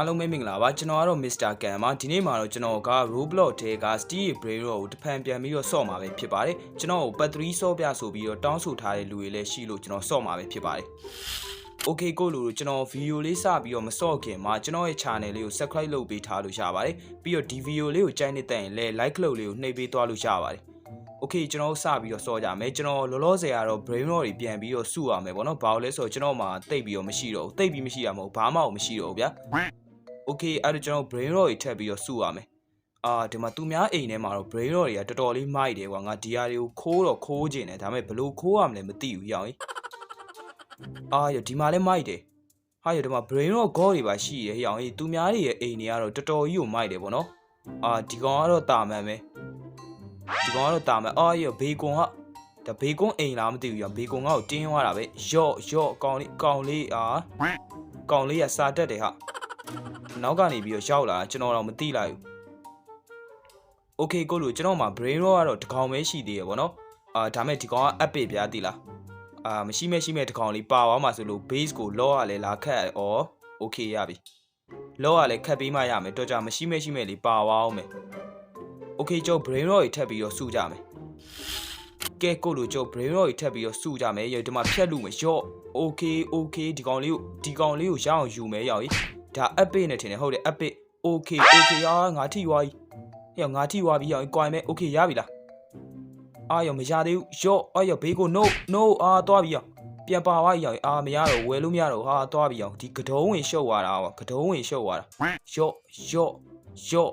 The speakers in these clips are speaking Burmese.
အားလုံးပဲမင်္ဂလာပါကျွန်တော်ကတော့ Mr. Kan ပါဒီနေ့မှာတော့ကျွန်တော်က Roblox ထဲက Steel Brain ကိုတဖန်ပြန်ပြီးတော့ဆော့မှာပဲဖြစ်ပါတယ်ကျွန်တော်ကို battery ဆော့ပြဆိုပြီးတော့တောင်းဆိုထားတဲ့လူတွေလည်းရှိလို့ကျွန်တော်ဆော့မှာပဲဖြစ်ပါတယ် Okay ကိုလူတို့ကျွန်တော်ဗီဒီယိုလေးစပြီးတော့မဆော့ခင်မှာကျွန်တော်ရဲ့ channel လေးကို subscribe လုပ်ပေးထားလို့ရပါတယ်ပြီးတော့ဒီဗီဒီယိုလေးကိုကြိုက်နေတဲ့ရင်လည်း like လုပ်လေးကိုနှိပ်ပေးသွားလို့ရပါတယ် Okay ကျွန်တော်စပြီးတော့စောကြမယ်ကျွန်တော်လောလောဆယ်ကတော့ brain rot တွေပြန်ပြီးတော့စုရမယ်ပေါ့နော်ဘာလို့လဲဆိုတော့ကျွန်တော်မှာတိတ်ပြီးတော့မရှိတော့ဘူးတိတ်ပြီးမရှိရမဟုတ်ဘာမှမရှိတော့ဘူးဗျာ Okay အဲ့တော့ကျွန်တော် brain rot တွေထပ်ပြီးတော့စုရမယ်အာဒီမှာသူများအိမ်ထဲမှာတော့ brain rot တွေကတော်တော်လေးမိုက်တယ်ကွာငါဒီဟာတွေကိုခိုးတော့ခိုးကျင်တယ်ဒါပေမဲ့ဘလို့ခိုးရမလဲမသိဘူးရောင်ကြီးအာရဒီမှာလည်းမိုက်တယ်ဟာရဒီမှာ brain rot god တွေပါရှိတယ်ရောင်ကြီးသူများတွေရဲ့အိမ်တွေကတော့တော်တော်ကြီးကိုမိုက်တယ်ပေါ့နော်အာဒီကောင်ကတော့တာမန်ပဲဒီကောင်ကတော့တာမန်အာရဘေကွန်ကဒါဘေကွန်အိမ်လားမသိဘူးရောဘေကွန်ကတော့တင်းသွားတာပဲယော့ယော့ကောင်လေးကောင်လေးအာကောင်လေးကစာတက်တယ်ဟာ နောက်ကနေပြီးတော့ရောက်လာတာကျွန်တော်တော့မသိလိုက်ဘူး။ Okay ကိုလူကျွန်တော်မှာ brain rot ကတော့တစ်ကောင်ပဲရှိသေးရပေါ့နော်။အာဒါမဲ့ဒီကောင်က app ပြပြသိလား။အာမရှိမဲ့ရှိမဲ့တစ်ကောင်လေးပါသွားမှာဆိုလို့ base ကို lock ရလဲလာခတ်ဩ okay ရပြီ။ lock ရလဲခတ်ပေးမှရမယ်တော့ကြမရှိမဲ့ရှိမဲ့လေးပါသွားအောင်မယ်။ Okay ကျုပ် brain rot ကြီးထပ်ပြီးတော့စုကြမယ်။ကဲကိုလူကျုပ် brain rot ကြီးထပ်ပြီးတော့စုကြမယ်။ရဒီမှာဖြတ်လို့မရော့ okay okay ဒီကောင်လေးကိုဒီကောင်လေးကိုရအောင်ယူမယ်ရောက်ကြီး။ ဒါ epic နဲ့ထင်တယ်ဟုတ်တယ် epic okay okay အာငါထိသွားပြီဟဲ့ငါထိသွားပြီရောကွိုင်မဲ့ okay ရပြီလားအာရောမရသေးဘူးရော့အာရောဘေးကို no no အာသွားပြီရောပြန်ပါသွားပြီရောအာမရတော့ဝယ်လို့မရတော့ဟာသွားပြီရောဒီကတုံးဝင်ရှုပ်သွားတာဟောကတုံးဝင်ရှုပ်သွားတာရော့ရော့ရော့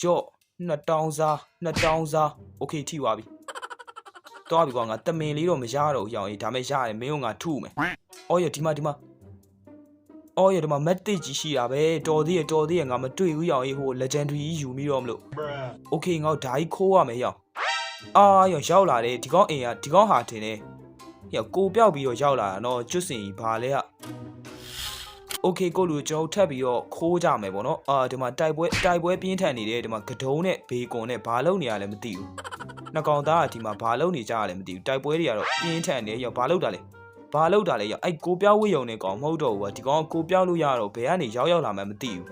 ရော့နှစ်တောင်းစားနှစ်တောင်းစား okay ထိသွားပြီသွားပြီကွာငါတမင်လေးတော့မရတော့ဘူးရောင်ကြီးဒါမဲ့ရတယ်မင်းကငါထုမယ်အော်ရဒီမှာဒီမှာ အော်ရဒီမှာ message ကြီးရှိတာပဲတော်သေးရတော်သေးရငါမတွေ့ဘူးရောင်အေးဟို legendary ကြီးယူပြီးတော့မလို့ okay ငါတို့ဓာကြီးခိုးရမယ်ရောင်အာရောရောက်လာတယ်ဒီကောင်းအိမ်ကဒီကောင်းဟာထင်တယ်ရောကိုပြောက်ပြီးတော့ရောက်လာတာနော်ကျွတ်စင်ကြီးဘာလဲက okay ကိုလူကျွန်တော်ထပ်ပြီးတော့ခိုးကြမယ်ပေါ့နော်အာဒီမှာတိုက်ပွဲတိုက်ပွဲပြင်းထန်နေတယ်ဒီမှာကတုံးနဲ့ဘေကွန်နဲ့ဘာလုပ်နေရလဲမသိဘူးနှစ်ကောင်သားကဒီမှာဘာလုပ်နေကြရလဲမသိဘူးတိုက်ပွဲတွေကတော့ပြင်းထန်နေရောဘာလုပ်တာလဲ ဘာလောက်တာလဲရောအဲ့ကိုပြောက်ဝေးယုံနေကောင်မဟုတ်တော့ဘူးကွာဒီကောင်ကကိုပြောက်လို့ရတော့ဘယ်ကနေရောက်ရောက်လာမှမသိဘူး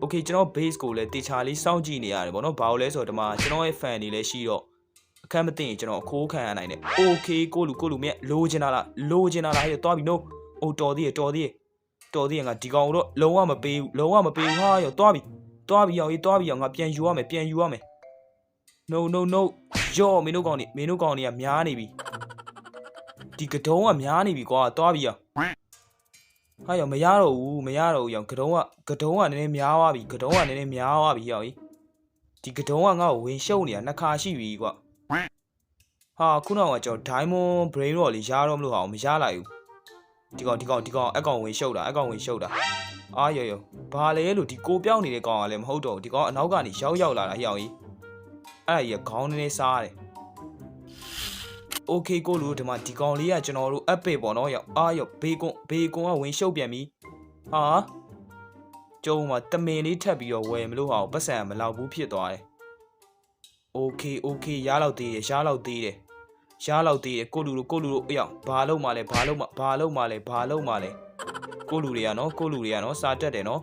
โอเคကျွန်တော် base ကိုလည်းတေချာလေးစောင့်ကြည့်နေရတယ်ဗောနော်ဘာလို့လဲဆိုတော့ဒီမှာကျွန်တော်ရဲ့ fan တွေလည်းရှိတော့အခက်မသိရင်ကျွန်တော်အခိုးခံရနိုင်တယ်โอเคကိုလူကိုလူမြက်လိုချင်တာလားလိုချင်တာလားဟဲ့သွားပြီ no အိုတော်သေးရတော်သေးရတော်သေးရငါဒီကောင်တော့လုံးဝမပေးဘူးလုံးဝမပေးဘူးဟာရောသွားပြီသွားပြီရောရေးသွားပြီရောငါပြန်ယူရမယ်ပြန်ယူရမယ် no no no ယောမင်းတို့ကောင်နေမင်းတို့ကောင်နေကများနေပြီ ဒီကတုံးကများနေပြီကွာသွားပြီရဟာရောမရတော့ဘူးမရတော့ဘူးရောကတုံးကကတုံးကနည်းနည်းများသွားပြီကတုံးကနည်းနည်းများသွားပြီရောကြီးဒီကတုံးကငါ့ကိုဝင်ရှုပ်နေတာနှစ်ခါရှိပြီကွာဟာခုနကကျွန်တော် diamond brain roll လေးရတော့မလို့ဟာမရလိုက်ဘူးဒီကောင်ဒီကောင်ဒီကောင်အကောင်ဝင်ရှုပ်တာအကောင်ဝင်ရှုပ်တာအာရောရောဘာလဲလို့ဒီကိုပြောင်းနေတဲ့ကောင်ကလည်းမဟုတ်တော့ဘူးဒီကောင်အနောက်ကနေရောက်ရောက်လာတာရောကြီးအဲ့ဒါကြီးကခေါင်းနည်းနည်းစားတယ် okay ကိုလူဒီမှာဒီကောင်လေးကကျွန်တော်တို့ epic ပေါ့နော်ရောက်အာရောက်ဘေကွန်ဘေကွန်ကဝင်ရှုပ်ပြန်ပြီဟာကျုံမှာတမင်လေးထပ်ပြီးတော့ဝယ်မလို့ဟာပတ်စံမလောက်ဘူးဖြစ်သွားတယ် okay okay ရလောက်သေးတယ်ရလောက်သေးတယ်ရလောက်သေးတယ်ကိုလူတို့ကိုလူတို့အရောက်ဘာလုံးမလဲဘာလုံးမဘာလုံးမလဲဘာလုံးမလဲကိုလူတွေကနော်ကိုလူတွေကနော်စာတက်တယ်နော်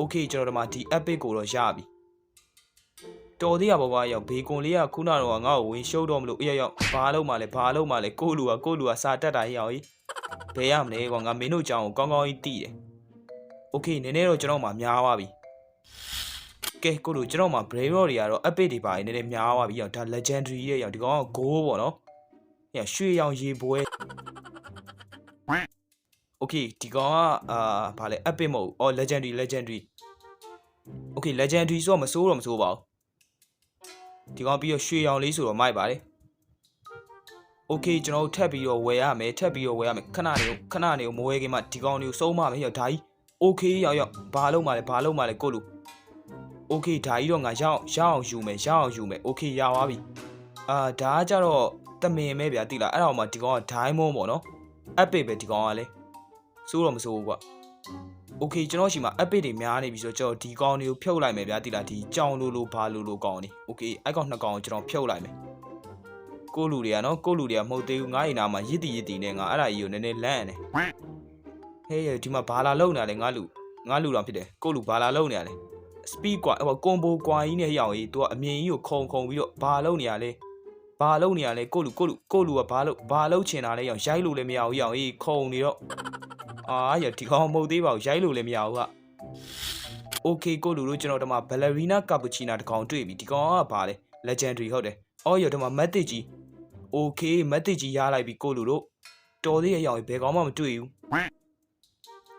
okay ကျွန်တော်တို့ဒီမှာဒီ epic ကိုတော့ရပြီ တော်သေးရပါကွာရောက်ဘေကွန်လေးကခုနတော့ငါ့ကိုဝင်ရှုပ်တော့မလို့အရောက်ရောက်ဘာလို့မှလဲဘာလို့မှလဲကိုလူကကိုလူကစာတက်တာရောက်ကြီးဘယ်ရမလဲကွာငါမင်းတို့ကြောင်ကိုကောင်းကောင်းကြီးတီးတယ်โอเคနည်းနည်းတော့ကျွန်တော်မှများသွားပြီကဲကိုလူကျွန်တော်မှ brain rot တွေကတော့ epic တွေပါနေနည်းနည်းများသွားပြီရောက်ဒါ legendary ရဲ့ရောက်ဒီကောင်က go ပေါ့နော်ညရွှေရောင်ရေပွဲโอเคဒီကောင်ကအာဗာလဲ epic မဟုတ်အော် legendary legendary โอเค legendary ဆိုတော့မစိုးတော့မစိုးပါဘူး ဒီကောင်ပြီးတော့ရွှေရောင်လေးဆိုတော့မိုက်ပါတယ်โอเคကျွန်တော်တို့ထပ်ပြီးတော့ဝယ်ရမယ်ထပ်ပြီးတော့ဝယ်ရမယ်ခဏနေခဏနေမဝယ်ခင်မှဒီကောင်လေးကိုစုံးမမယ်ဟေ့ဒါကြီးโอเคရောက်ရောက်ဘာလုံးမလဲဘာလုံးမလဲကိုလူโอเคဒါကြီးတော့ငါရအောင်ရအောင်ယူမယ်ရအောင်ယူမယ်โอเคရသွားပြီအာဒါကကြတော့တမင်ပဲဗျာတိလားအဲ့တော့မှဒီကောင်က diamond ပေါ့နော် epic ပဲဒီကောင်ကလည်းစိုးတော့မစိုးဘူးကွာ โอเคကျွန်တော်ရှိမှာ epic တွေများနေပြီဆိုတော့ကျွန်တော်ဒီကောင်တွေကိုဖြုတ်လိုက်မယ်ဗျာတိလားဒီကြောင်လိုလိုဘာလိုလိုကောင်နေโอเคအဲ့ကောင်နှစ်ကောင်ကိုကျွန်တော်ဖြုတ်လိုက်မယ်ကိုလူတွေကနော်ကိုလူတွေကမဟုတ်သေးဘူးငါ့အိမ်နာမှာရစ်တီရစ်တီနဲ့ငါအဲ့ဒါကြီးကိုနည်းနည်းလန့်နေဟေးဒီမှာဘာလာလုံနေလဲငါလူ ငါလူတော်ဖြစ်တယ်ကိုလူဘာလာလုံနေရလဲ speed ကွာဟိုကွန်ဘိုကွာကြီးနဲ့ဟိအောင်ကြီး तू ကအမြင်ကြီးကိုခုံခုံပြီးတော့ဘာလုံနေရလဲဘာလုံနေရလဲကိုလူကိုလူကိုလူကဘာလုံဘာလုံချင်တာလဲဟိအောင်ရိုက်လို့လည်းမရဘူးဟိအောင်ကြီးခုံနေတော့ အာရဒီကောင်မဟုတ်သေးပါဘူးရိုက်လို့လည်းမရဘူးက okay ကိုလူတို့ကျွန်တော်တို့မှာ ballerina cappuccino တကောင်တွေ့ပြီဒီကောင်ကဘာလဲ legendary ဟုတ်တယ်အော်ရတော့မှာ method ကြီး okay method ကြီးရလိုက်ပြီကိုလူတို့တော်သေးရဲ့ဟိအောင်ကြီးဘယ်ကောင်မှမတွေ့ဘူး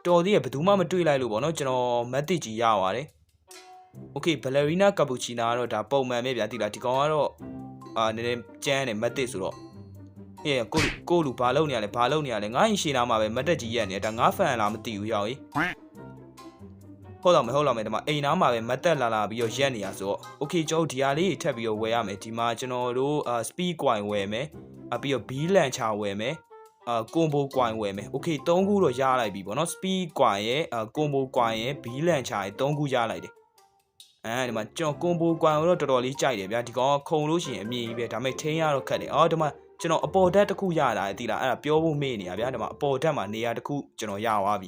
တော်သေးရဲ့ဘယ်သူမှမတွေ့လိုက်လို့ပေါ့နော်ကျွန်တော်မက်တစ်ကြီးရပါတယ်။ Okay ballerina cappuccino ကတော့ဒါပုံမှန်ပဲဗျာတိလားဒီကောင်ကတော့အာနည်းနည်းကျန်းတယ်မက်တစ်ဆိုတော့ ဟေးကိုလူကိုလူဘာလုပ်နေရလဲဘာလုပ်နေရလဲငါ့ရင်ရှည်နာမှာပဲမက်တက်ကြီးရက်နေဒါငါဖန်လားမသိဘူးရောက်ကြီးဟုတ်တော့မယ်ဟုတ်တော့မယ်ဒီမှာအိမ်နာမှာပဲမက်တက်လာလာပြီးတော့ရက်နေရဆိုတော့ Okay ကျွန်တော်ဒီဟာလေးထပ်ပြီးတော့ဝယ်ရမယ်ဒီမှာကျွန်တော်တို့အာ speed coin ဝယ်မယ်အပြီးတော့ B launcher ဝယ်မယ်အာကွန်ဘိုကွိုင်ဝယ်မယ်။ Okay ၃ခုတော့ရလိုက်ပြီပေါ့နော်။ speed ကွိုင်ရဲ့အာကွန်ဘိုကွိုင်ရဲ့ B launcher ရဲ့၃ခုရလိုက်တယ်။အဲဒီမှာကျွန်တော်ကွန်ဘိုကွိုင်ကိုတော့တော်တော်လေးကြိုက်တယ်ဗျာ။ဒီကောင်ကခုံလို့ရှိရင်အမြင်ကြီးပဲ။ဒါပေမဲ့ထိန်းရတော့ခက်တယ်။အော်ဒီမှာ ကျွန်တော်အပေါ်ဓာတ်တစ်ခုရလာတယ်တိလား။အဲ့ဒါပြောဖို့မေ့နေရဗျာ။ဒီမှာအပေါ်ဓာတ်မှာနေရာတစ်ခုကျွန်တော်ရသွားပြီ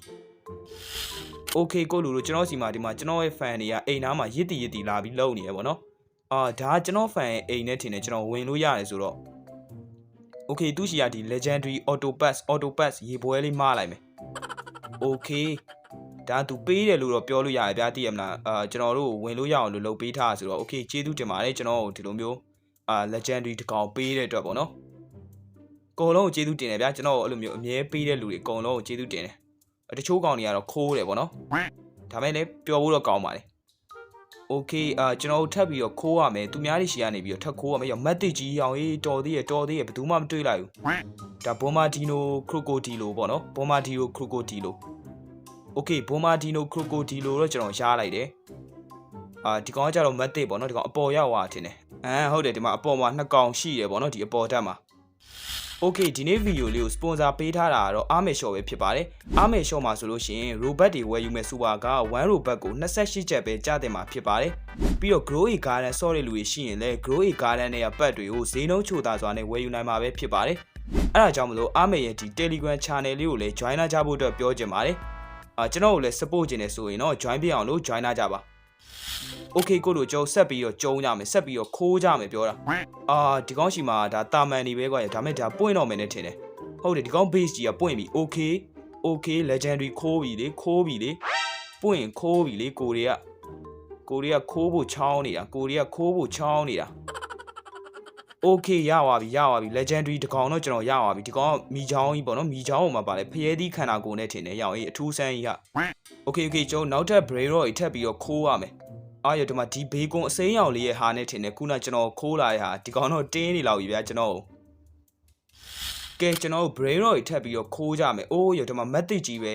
။ Okay ကိုလူတို့ကျွန်တော်စီမှာဒီမှာကျွန်တော်ရဲ့ fan တွေကအိမ်သားမှာရစ်တီရစ်တီလာပြီးလုံနေရပေါ့နော်။အာဒါကကျွန်တော် fan ရဲ့အိမ်နဲ့ထင်တယ်ကျွန်တော်ဝင်လို့ရတယ်ဆိုတော့ Okay သူရှိရဒီ legendary auto pass auto pass ရေပွဲလေးမှားလိုက်မယ် Okay ဒါသူပေးတယ်လို့တော့ပြောလို့ရတယ်ဗျာသိရမလားအာကျွန်တော်တို့ဝင်လို့ရအောင်လို့လုပ်ပေးထားတာဆိုတော့ Okay ကျေးဇူးတင်ပါတယ်ကျွန်တော်တို့ဒီလိုမျိုးအာ legendary တကောင်ပေးတဲ့အတွက်ပေါ့နော်အ ကုန်လုံးကိုကျေးဇူးတင်တယ်ဗျာကျွန်တော်တို့အဲ့လိုမျိုးအမြဲပေးတဲ့လူတွေအကုန်လုံးကိုကျေးဇူးတင်တယ်အတချို့ကောင်တွေကတော့ခိုးတယ်ပေါ့နော်ဒါမဲ့လည်းပြောဖို့တော့ကောင်းပါတယ် Okay အာကျွန်တော်တို့ထပ်ပြီးတော့ခိုးရမယ်သူများတွေရှီကနေပြီးတော့ထပ်ခိုးရမယ်ရောမက်တစ်ကြီးအောင်ရေးတော်သေးရတော်သေးရဘယ်သူမှမတွေ့လိုက်ဘူးဒါဘွန်မာဒီနိုခရိုကိုဒီလိုပေါ့နော်ဘွန်မာဒီနိုခရိုကိုဒီလို Okay ဘွန်မာဒီနိုခရိုကိုဒီလိုတော့ကျွန်တော်ရှားလိုက်တယ်အာဒီကောင်ကကြတော့မက်တစ်ပေါ့နော်ဒီကောင်အပေါ်ရောက်သွားတင်တယ်အမ်ဟုတ်တယ်ဒီမှာအပေါ်မှာနှစ်ကောင်ရှိတယ်ပေါ့နော်ဒီအပေါ်ဓာတ်မှာ Okay ဒီနေ့ဗီဒီယိုလေးကိုစပွန်ဆာပေးထားတာကတော့အာမေရှော့ပဲဖြစ်ပါတယ်။အာမေရှော့မှာဆိုလို့ရှိရင် robot တွေဝယ်ယူမဲ့စူပါက1 robot ကို28ချက်ပဲကြားတင်မှာဖြစ်ပါတယ်။ပြီးတော့ grow a garden ဆော့တဲ့လူတွေရှိရင်လည်း grow a garden နဲ့ပတ်တွေကိုဈေးနှုန်းချိုတာစွာနဲ့ဝယ်ယူနိုင်မှာပဲဖြစ်ပါတယ်။အဲဒါကြောင့်မလို့အာမေရဲ့ဒီ Telegram channel လေးကိုလည်း join လာကြဖို့အတွက်ပြောချင်ပါတယ်။အာကျွန်တော်ကိုလည်း support ချင်တယ်ဆိုရင်တော့ join ပြအောင်လို့ join လာကြပါ။ Okay ကိုတို့ကျွန်တော်ဆက်ပြီးတော့ကျုံကြမယ်ဆက်ပြီးတော့ခိုးကြမယ်ပြောတာအာဒီကောင်းရှိမှာဒါတာမန်နေပဲကွာဒါမဲ့ဒါပွင့်တော့မယ်နဲ့ထင်တယ်ဟုတ်တယ်ဒီကောင်း base ကြီးကပွင့်ပြီ Okay Okay legendary ခိုးပြီလေခိုးပြီလေပွင့်ခိုးပြီလေကိုတွေကကိုတွေကခိုးဖို့ချောင်းနေတာကိုတွေကခိုးဖို့ချောင်းနေတာ Okay ရပါပြီရပါပြီ legendary တကောင်တော့ကျွန်တော်ရပါပြီဒီကောင်ကမိချောင်းကြီးပေါ့နော်မိချောင်းဟိုမှာပါလေဖျဲသီးခန္ဓာကိုယ်နဲ့ထင်တယ်ရအောင်အေးအထူးဆန်းကြီးက Okay okay ကျွန်တော်နောက်ထပ် brain roll ကြီးထပ်ပြီးတော့ခိုးရမယ် အာရဒီမှာဒီဘေးကွန်အစိမ်းရောင်လေးရဲ့ဟာနဲ့ထင်တယ်ခုနကျွန်တော်ခိုးလာတဲ့ဟာဒီကောင်တော့တင်းနေလောက်ပြီဗျာကျွန်တော်ကဲကျွန်တော် brain roll ကြီးထပ်ပြီးတော့ခိုးကြမယ်အိုးရဒီမှာ method ကြီးပဲ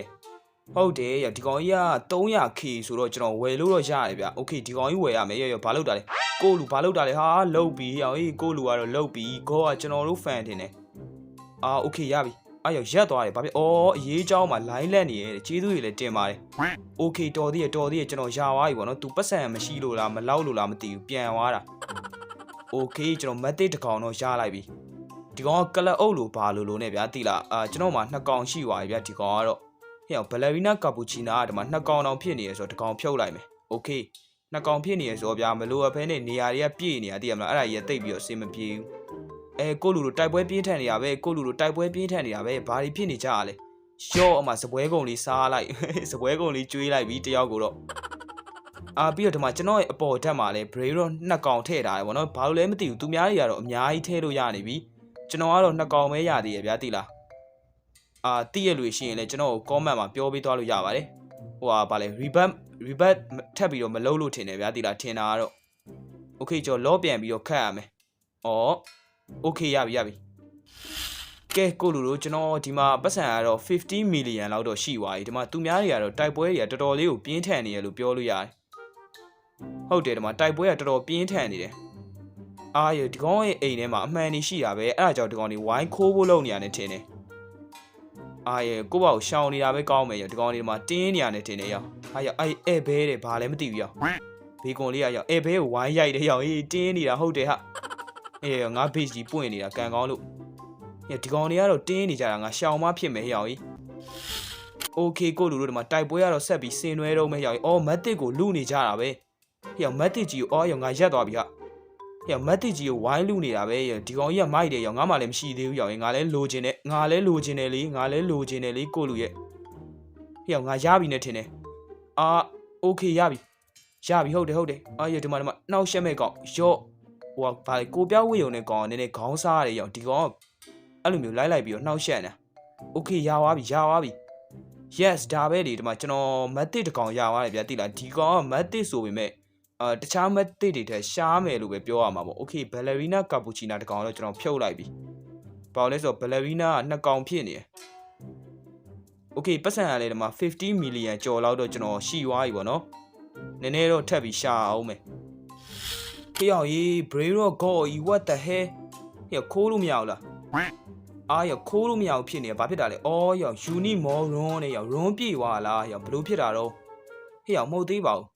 ဟုတ်တယ်ရဒီကောင်ကြီးက 300k ဆိုတော့ကျွန်တော်ဝယ်လို့တော့ရတယ်ဗျ။ Okay ဒီကောင်ကြီးဝယ်ရမယ်ရရဘာလုပ်တာလဲ။ကိုလူဘာလုပ်တာလဲဟာလုတ်ပြီ။ဟောအေးကိုလူကတော့လုတ်ပြီ။ကိုကကျွန်တော်တို့ fan တင်တယ်။အာ Okay ရပြီ။ အဲ့ရောက်ရက်သွားတယ်ဘာဖြစ်အော်အရေးအကြောင်းမှာ line လက်နေရတယ်ကျေးဇူးတွေလည်းတင်ပါတယ်။ Okay တော်သေးရတော်သေးရကျွန်တော်ရာသွားပြီပေါ့နော်။ तू ပတ်စံမရှိလို့လားမလောက်လို့လားမသိဘူးပြန်သွားတာ။ Okay ကျွန်တော်မသိတကောင်တော့ရလိုက်ပြီ။ဒီကောင်ကကလပ်အုပ်လို့ဘာလို့လို့နဲ့ဗျာတိလားအာကျွန်တော်မှာနှစ်ကောင်ရှိပါပြီဗျာဒီကောင်ကတော့ဟဲ့ဘယ်လရီနာကာပူချီနာကဒီမှာနှစ်ကောင်တောင်ဖြစ်နေရဆိုတော့ဒီကောင်ဖြုတ်လိုက်မယ်။ Okay နှစ်ကောင်ဖြစ်နေရဆိုတော့ဗျာမလိုအပ်ဘဲနဲ့နေရာတွေကပြည့်နေရတိရမလားအဲ့ဒါကြီးကတိတ်ပြီးတော့အဆင်မပြေဘူး အဲကိုလူတို့တိုက်ပွဲပြင်းထန်နေတာပဲကိုလူတို့တိုက်ပွဲပြင်းထန်နေတာပဲဘာတွေဖြစ်နေကြရလဲရော့အမစပွဲကုံလေးစားလိုက်စပွဲကုံလေးကျွေးလိုက်ပြီးတယောက်ကိုတော့အာပြီးတော့ဒီမှာကျွန်တော်ရဲ့အပေါ်ဓာတ်မှာလဲ bray တော့နှစ်ကောင်ထည့်ထားတယ်ဗောနော်ဘာလို့လဲမသိဘူးသူများတွေကတော့အများကြီးထည့်လို့ရနေပြီကျွန်တော်ကတော့နှစ်ကောင်ပဲရသေးရဗျာတိလားအာတည့်ရလို့ရှိရင်လည်းကျွန်တော်ကို comment မှာပြောပေးသွားလို့ရပါတယ်ဟိုဟာဗာလဲ rebut rebut ထပ်ပြီးတော့မလုပ်လို့ထင်တယ်ဗျာတိလားထင်တာကတော့ okay ကျွန်တော်လောပြန်ပြီးတော့ခတ်ရမယ်ဩ okay ရပြီရပြီကဲကိုလူတို့ကျွန်တော်ဒီမှာပတ်စံကတော့50 million လောက်တော့ရှိသွားပြီဒီမှာသူများတွေကတော့တိုက်ပွဲတွေကတော်တော်လေးကိုပြင်းထန်နေရလို့ပြောလို့ရတယ်ဟုတ်တယ်ဒီမှာတိုက်ပွဲကတော်တော်ပြင်းထန်နေတယ်အာရဒီကောင်ရဲ့အိမ်ထဲမှာအမှန်နေရှိတာပဲအဲ့ဒါကြောင့်ဒီကောင်တွေဝိုင်းခိုးဖို့လုပ်နေရတယ်ထင်တယ်အာရဲ့ကိုပေါ့ရှောင်းနေတာပဲကောင်းမယ်ရဒီကောင်လေးမှာတင်းနေရတယ်တင်နေရောဟာရအဲ့အဲ့ဘဲတယ်ဘာလည်းမသိဘူးရောဘေကွန်လေးကရောအဲ့ဘဲကိုဝိုင်းရိုက်တယ်ရောဟေးတင်းနေတာဟုတ်တယ်ဟာအေး ငါဘေ့ကြီးပွင့်နေတာကန်ကောင်းလို့ညဒီကောင်တွေကတော့တင်းနေကြတာငါရှောင်းမဖြစ်မယ်ဟေးရောဟေး โอเคကိုလူတို့ဒီမှာတိုက်ပွဲကတော့ဆက်ပြီးဆင်နွှဲတော့မယ်ရောက်ရင်အော်မက်တစ်ကိုလူနေကြတာပဲဟေ့မက်တစ်ကြီးကိုအော်ရောငါရက်သွားပြီဟာဟေ့မက်တစ်ကြီးကိုဝိုင်းလူနေတာပဲဒီကောင်ကြီးကမိုက်တယ်ရောငါမှလည်းမရှိသေးဘူးရောက်ရင်ငါလည်းလိုချင်တယ်ငါလည်းလိုချင်တယ်လေငါလည်းလိုချင်တယ်လေကိုလူရဲ့ဟေ့ငါရပြီနဲ့ထင်တယ်အာโอเคရပြီရပြီဟုတ်တယ်ဟုတ်တယ်အာရဒီမှာဒီမှာနှောက်ရှက်မဲ့ကောင်ရော့ ဟိုကဘာလဲကိုပြောက်ဝေယုံနဲ့ကောင်ကနည်းနည်းခေါင်းစားရတယ်ရောဒီကောင်ကအဲ့လိုမျိုးလိုက်လိုက်ပြီးတော့နှောက်ရှက်နေတာโอเคရသွားပြီရသွားပြီ yes ဒါပဲလေဒီမှာကျွန်တော်မက်တစ်တစ်ကောင်ရသွားတယ်ဗျာတိလားဒီကောင်ကမက်တစ်ဆိုပေမဲ့အာတခြားမက်တစ်တွေထက်ရှားမယ်လို့ပဲပြောရမှာပေါ့ okay ballerina cappuccino တစ်ကောင်တော့ကျွန်တော်ဖြုတ်လိုက်ပြီဘာလို့လဲဆိုတော့ ballerina ကနှစ်ကောင်ဖြစ်နေတယ် okay ပတ်စံရလဲဒီမှာ50 million ကျော်လောက်တော့ကျွန်တော်ရှိသွားပြီပေါ့နော်နည်းနည်းတော့ထပ်ပြီးရှာအောင်မယ် ခေရောက်ရေး brain rock go what the hell ဟေ့ခိုးလို့မရဘူးလားအားရခိုးလို့မရဘူးဖြစ်နေတယ်ဘာဖြစ်တာလဲအော်ရောယူနီမော်ရွန်းနဲ့ရောရွန်းပြေသွားလားရောဘလို့ဖြစ်တာတော့ဟေ့ရောမဟုတ်သေးပါဘူး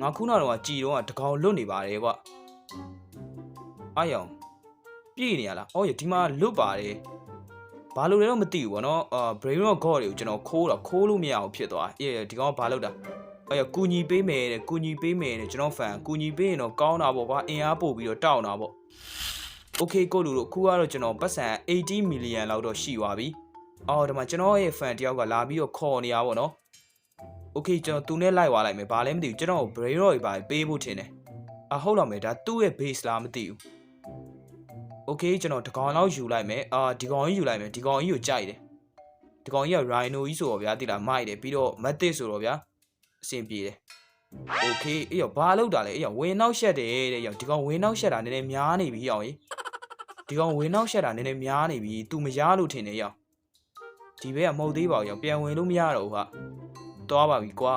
ငါခုနကတော့ကြည်တော့တကောင်လွတ်နေပါတယ်ကွအားရောပြေနေရလားအော်ရဒီမှာလွတ်ပါတယ်ဘာလို့လဲတော့မသိဘူးဗောနော်အာ brain rock god တွေကိုကျွန်တော်ခိုးတော့ခိုးလို့မရအောင်ဖြစ်သွားအေးဒီကောင်ကဘာလုပ်တာ အဲ့ကူညီပေးမယ်တဲ့ကူညီပေးမယ်တဲ့ကျွန်တော်ဖန်ကူညီပေးရင်တော့ကောင်းတာပေါ့ကွာအင်အားပို့ပြီးတော့တောင်းတာပေါ့ Okay ကိုလူတို့အခုကတော့ကျွန်တော်ပတ်စံ80 million လောက်တော့ရှိသွားပြီအော်ဒီမှာကျွန်တော်ရဲ့ fan တယောက်ကလာပြီးတော့ခေါ်နေတာပေါ့နော် Okay ကျွန်တော်သူနဲ့လိုက်သွားလိုက်မယ်ဘာလဲမသိဘူးကျွန်တော် brain တော့ပြီးပါပေးဖို့ထင်တယ်အဟုတ်လောက်မယ်ဒါသူ့ရဲ့ base လားမသိဘူး Okay ကျွန်တော်ဒီကောင်လောက်ယူလိုက်မယ်အာဒီကောင်ကြီးယူလိုက်မယ်ဒီကောင်ကြီးကိုကြိုက်တယ်ဒီကောင်ကြီးက rhino ကြီးဆိုတော့ဗျာတိလားမိုက်တယ်ပြီးတော့ matic ဆိုတော့ဗျာ အဆင်ပြေတယ်။ Okay အေးရောဘာလောက်တာလဲအေးရောဝင်နောက်ရှက်တယ်တဲ့ရောဒီကောင်ဝင်နောက်ရှက်တာနည်းနည်းများနေပြီရောကြီးဒီကောင်ဝင်နောက်ရှက်တာနည်းနည်းများနေပြီ။ तू မရလို့ထင်နေရောက်။ဒီဘက်ကမဟုတ်သေးပါဘူးရောက်ပြန်ဝင်လို့မရတော့ဘူးဟာ။သွားပါပြီကွာ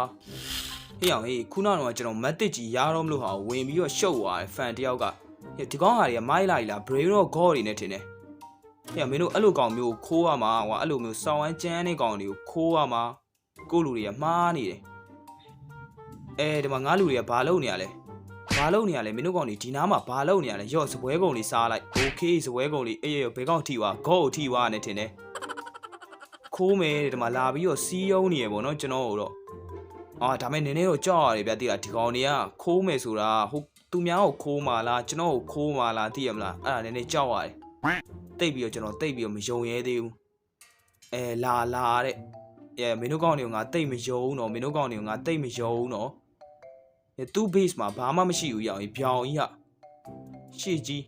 ။ဟေ့အောင်ဟေးခုနကတော့ကျွန်တော်မက်တစ်ကြီးရတော့မလို့ဟာဝင်ပြီးတော့ရှုပ်သွားတယ်ဖန်တယောက်က။ဟေ့ဒီကောင်ဟာတွေကမိုက်လိုက်လား Brave Rock God တွေနဲ့ထင်တယ်။ဟေ့မင်းတို့အဲ့လိုကောင်မျိုးခိုးရမှာကွာအဲ့လိုမျိုးစောင်းဝမ်းကျန်းတဲ့ကောင်တွေကိုခိုးရမှာကိုလူတွေကမှားနေတယ်။ အဲဒီမှာငါလူတွေကဘာလုပ်နေရလဲ။ ဘာလုပ်နေရလဲမင်းတို့ကောင်တွေဒီနားမှာဘာလုပ်နေရလဲရော့စပွဲကောင်လေးစားလိုက်โอเคစပွဲကောင်လေးအေးရောဘဲကောင်ထိသွားဂေါ့ကိုထိသွားနဲ့ထင်တယ်ခိုးမယ်တဲ့ဒီမှာလာပြီးတော့စီးယုံနေရပေါ့နော်ကျွန်တော်တို့တော့အာဒါမဲ့နည်းနည်းတော့ကြောက်ရတယ်ဗျတိလားဒီကောင်တွေကခိုးမယ်ဆိုတာဟိုသူများကိုခိုးမှာလားကျွန်တော်ကိုခိုးမှာလားသိရမလားအဲ့ဒါနည်းနည်းကြောက်ရတယ်တိတ်ပြီးတော့ကျွန်တော်တိတ်ပြီးတော့မယုံရဲသေးဘူးအဲလာလာတဲ့အဲမင်းတို့ကောင်တွေကငါတိတ်မယုံတော့မင်းတို့ကောင်တွေကငါတိတ်မယုံတော့ ။ သူ့ base မှာဘာမှမရှိဘူးရအောင်ပြောင်ကြီးကရှေ့ကြီး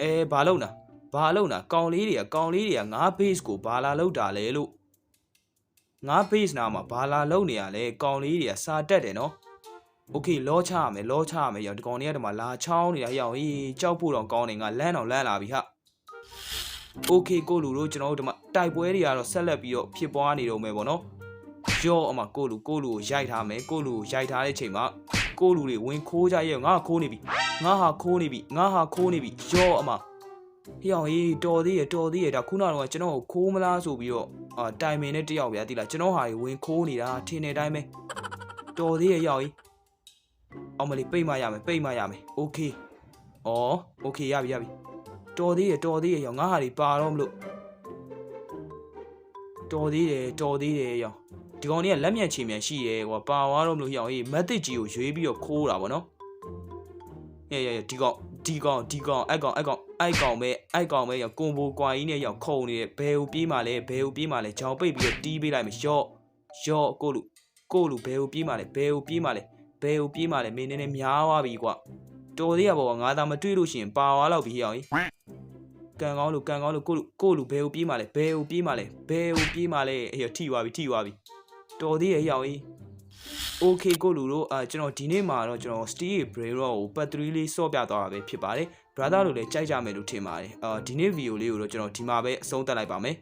အဲဘာလုပ်နာဘာလုပ်နာကောင်လေးတွေကကောင်လေးတွေကငါ base ကိုဘာလာလောက်တာလဲလို့ငါ base နာမှာဘာလာလောက်နေရလဲကောင်လေးတွေကစာတက်တယ်နော်။ Okay လောချရမယ်လောချရမယ်ရောဒီကောင်တွေကဒီမှာလာချောင်းနေတာရအောင်ဟေးကြောက်ဖို့တော့ကောင်းနေငါလမ်းတော့လမ်းလာပြီဟာ။ Okay ကိုလူတို့ကျွန်တော်တို့ဒီမှာတိုက်ပွဲတွေကတော့ဆက်လက်ပြီးတော့ဖြစ်ပွားနေတော့မယ်ပေါ့နော်။ ရောအမကိုလူကိုလူကိုရိုက်ထားမယ်ကိုလူကိုရိုက်ထားတဲ့ချိန်မှာကိုလူတွေဝင်ခိုးကြရဲ့ငါခိုးနေပြီငါဟာခိုးနေပြီငါဟာခိုးနေပြီရောအမဟေးအောင်ဟေးတော်သေးရတော်သေးရဒါခုနကတော့ကျွန်တော်ကိုခိုးမလားဆိုပြီးတော့အာတိုင်မင်နဲ့တယောက်ဗျာတိလားကျွန်တော်ဟာတွေဝင်ခိုးနေတာထင်တဲ့အတိုင်းပဲတော်သေးရရောက်ကြီးအောင်မလေးပိတ်မရမယ်ပိတ်မရမယ်โอเคဩโอเคရပြီရပြီတော်သေးရတော်သေးရရောက်ငါဟာတွေပါတော့မလို့တော်သေးတယ်တော်သေးတယ်ရောက် ဒီကောင်တွေကလက်မြတ်ချေမြန်ရှိရဲကွာပါသွားတော့မလို့ဟိအောင်ဟေးမက်တစ်ကြီးကိုရွေးပြီးတော့ခိုးတာဗောနော်ရဲရဲဒီကောင်ဒီကောင်ဒီကောင်အဲ့ကောင်အဲ့ကောင်အဲ့ကောင်ပဲအဲ့ကောင်ပဲရောက်ကွန်ဘိုကွာကြီးနဲ့ရောက်ခုံနေတယ်ဘယ်ကိုပြေးမှလဲဘယ်ကိုပြေးမှလဲဂျောင်ပိတ်ပြီးတော့တီးပေးလိုက်မယ်ရော့ရော့ကိုလူကိုလူဘယ်ကိုပြေးမှလဲဘယ်ကိုပြေးမှလဲဘယ်ကိုပြေးမှလဲမင်းနည်းနည်းများသွားပြီကွာတော်သေးရပေါ့ငါသာမတွေ့လို့ရှိရင်ပါသွားတော့ပြီဟိအောင်ဟေးကန်ကောင်းလို့ကန်ကောင်းလို့ကိုလူကိုလူဘယ်ကိုပြေးမှလဲဘယ်ကိုပြေးမှလဲဘယ်ကိုပြေးမှလဲအေးထိသွားပြီထိသွားပြီ တော်သေးရဲ့ရောက်ကြီး Okay ကိုလူတို့အာကျွန်တော်ဒီနေ့မှာတော့ကျွန်တော် Steel Brain Rock ကို battery လေးဆော့ပြသွားတာပဲဖြစ်ပါတယ် brother တို့လည်းကြိုက်ကြမယ်လို့ထင်ပါတယ်အာဒီနေ့ video လေးကိုတော့ကျွန်တော်ဒီမှာပဲအဆုံးသတ်လိုက်ပါမယ်